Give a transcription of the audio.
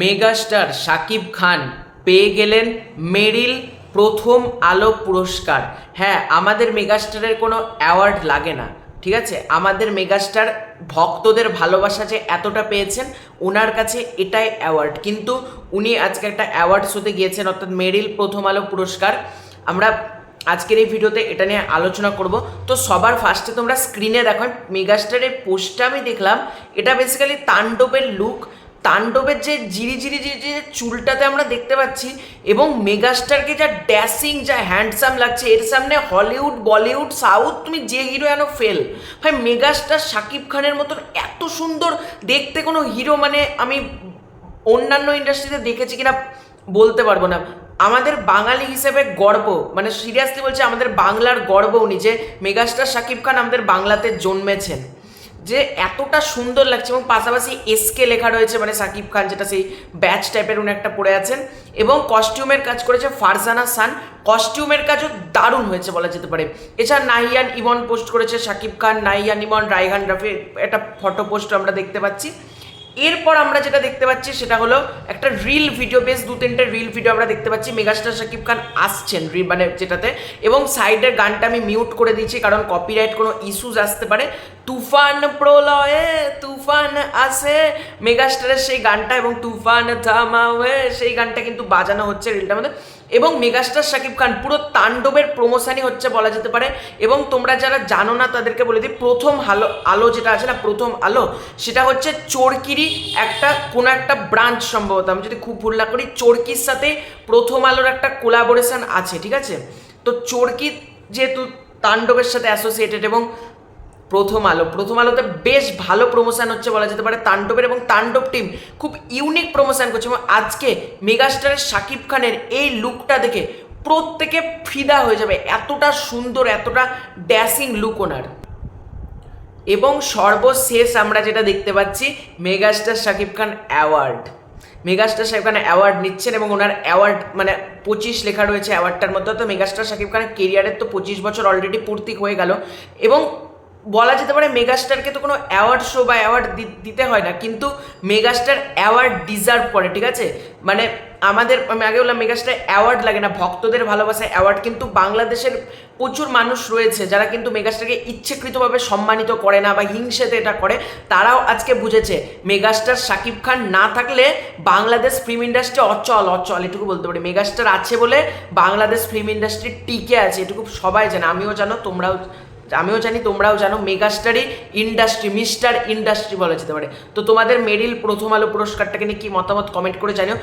Megastar Shakib খান পেয়ে গেলেন মেরিল প্রথম আলো পুরস্কার। হ্যাঁ আমাদের মেগাস্টারের কোনো অ্যাওয়ার্ড লাগে না, ঠিক আছে? আমাদের মেগাস্টার ভক্তদের ভালোবাসা যে এতটা পেয়েছেন ওনার কাছে এটাই অ্যাওয়ার্ড। কিন্তু উনি আজকে একটা অ্যাওয়ার্ড শোতে গিয়েছেন, অর্থাৎ মেরিল প্রথম আলো পুরস্কার। আমরা আজকের এই ভিডিওতে এটা নিয়ে আলোচনা করব। তো সবার ফার্স্টে তোমরা স্ক্রিনে দেখো মেগাস্টারের পোস্টটা আমি দেখলাম। এটা বেসিক্যালি তাণ্ডবের লুক তাণ্ডবের যে জিরি জিরি জিরি যে চুলটাতে আমরা দেখতে পাচ্ছি, এবং মেগাস্টারকে যা ড্যাসিং, যা হ্যান্ডসাম লাগছে, এর সামনে হলিউড, বলিউড, সাউথ, তুমি যে হিরো এনো ফেল। ভাই, মেগাস্টার শাকিব খানের মতন এত সুন্দর দেখতে কোনো হিরো মানে আমি অন্যান্য ইন্ডাস্ট্রিতে দেখেছি কিনা বলতে পারব না। আমাদের বাঙালি হিসেবে গর্ব মানে সিরিয়াসলি বলছি, আমাদের বাংলার গর্ব উনি যে মেগাস্টার শাকিব খান আমাদের বাংলাতে জন্মেছেন। যে এতটা সুন্দর লাগছে এবং পাশাপাশি এসকে লেখা রয়েছে মানে সাকিব খান, যেটা সেই ব্যাচ টাইপের উনি একটা পড়ে আছেন। এবং কস্টিউমের কাজ করেছে ফারজানা সান। কস্টিউমের কাজও দারুণ হয়েছে বলা যেতে পারে। এছাড়া নাহিয়ান ইমন পোস্ট করেছে সাকিব খান, নাহিয়ান ইমন রায়গান রাফি, একটা ফটো পোস্ট আমরা দেখতে পাচ্ছি। এরপর আমরা যেটা দেখতে পাচ্ছি সেটা হলো একটা রিল ভিডিও বেস দু তিনটে রিল ভিডিও আমরা দেখতে পাচ্ছি। মেগাস্টার শাকিব খান আসছেন রি- মানে যেটাতে। এবং সাইডের গানটা আমি মিউট করে দিয়েছি, কারণ কপিরাইট কোনো ইস্যুস আসতে পারে। তুফান প্রলয়ে, তুফান আসে, মেগাস্টারের সেই গানটা এবং তুফান থামাওয়ে, সেই গানটা কিন্তু বাজানো হচ্ছে রিলটার মধ্যে। এবং মেগাস্টার শাকিব খান, পুরো তাণ্ডবের প্রমোশনই হচ্ছে বলা যেতে পারে। এবং তোমরা যারা জানো না, তাদেরকে বলে দিই, প্রথম আলো আলো যেটা আছে না, প্রথম আলো, সেটা হচ্ছে চোরকিরি একটা, কোনো একটা ব্রাঞ্চ সম্ভবত। আমি যদি খুব ভুল না করি, চোরকির সাথে প্রথম আলোর একটা কোলাবোরেশন আছে, ঠিক আছে? তো চোরকি যেহেতু তাণ্ডবের সাথে অ্যাসোসিয়েটেড এবং প্রথম আলো। প্রথম আলোতে বেশ ভালো প্রমোশন হচ্ছে বলা যেতে পারে তাণ্ডবের এবং তাণ্ডব টিম খুব ইউনিক প্রমোশন করছে এবং আজকে মেগাস্টারের শাকিব খানের এই লুকটা দেখে প্রত্যেকে ফিদা হয়ে যাবে। এতটা সুন্দর, এতটা ড্যাসিং লুক ওনার। এবং সর্বশেষ আমরা যেটা দেখতে পাচ্ছি megastar Shakib Khan award megastar Shakib Khan award নিচ্ছেন এবং ওনার অ্যাওয়ার্ড মানে পঁচিশ লেখা রয়েছে অ্যাওয়ার্ডটার মধ্যে। তো মেগাস্টার শাকিব খানের কেরিয়ারের তো পঁচিশ বছর অলরেডি পূর্তি হয়ে গেল। এবং বলা যেতে পারে মেগাস্টারকে তো কোনো অ্যাওয়ার্ড শো বা অ্যাওয়ার্ড দিতে হয় না, কিন্তু মেগাস্টার অ্যাওয়ার্ড ডিজার্ভ করে, ঠিক আছে? মানে আমাদের, আমি আগে বললাম মেগাস্টার অ্যাওয়ার্ড লাগে না, ভক্তদের ভালোবাসা অ্যাওয়ার্ড, কিন্তু বাংলাদেশের প্রচুর মানুষ রয়েছে যারা কিন্তু মেগাস্টারকে ইচ্ছেকৃতভাবে সম্মানিত করে না বা হিংসেতে এটা করে, তারাও আজকে বুঝেছে মেগাস্টার শাকিব খান না থাকলে বাংলাদেশ ফিল্ম ইন্ডাস্ট্রি অচল অচল, এটুকু বলতে পারি। মেগাস্টার আছে বলে বাংলাদেশ ফিল্ম ইন্ডাস্ট্রি টিকে আছে, এটুকু সবাই জানে, আমিও জানো, তোমরাও আমিও জানি, তোমরাও জানো মেগাস্টারই ইন্ডাস্ট্রি মিস্টার ইন্ডাস্ট্রি বলা যেতে পারে। তো তোমাদের মেরিল প্রথম আলো পুরস্কারটাকে নিয়ে কি মতামত কমেন্ট করে জানিও।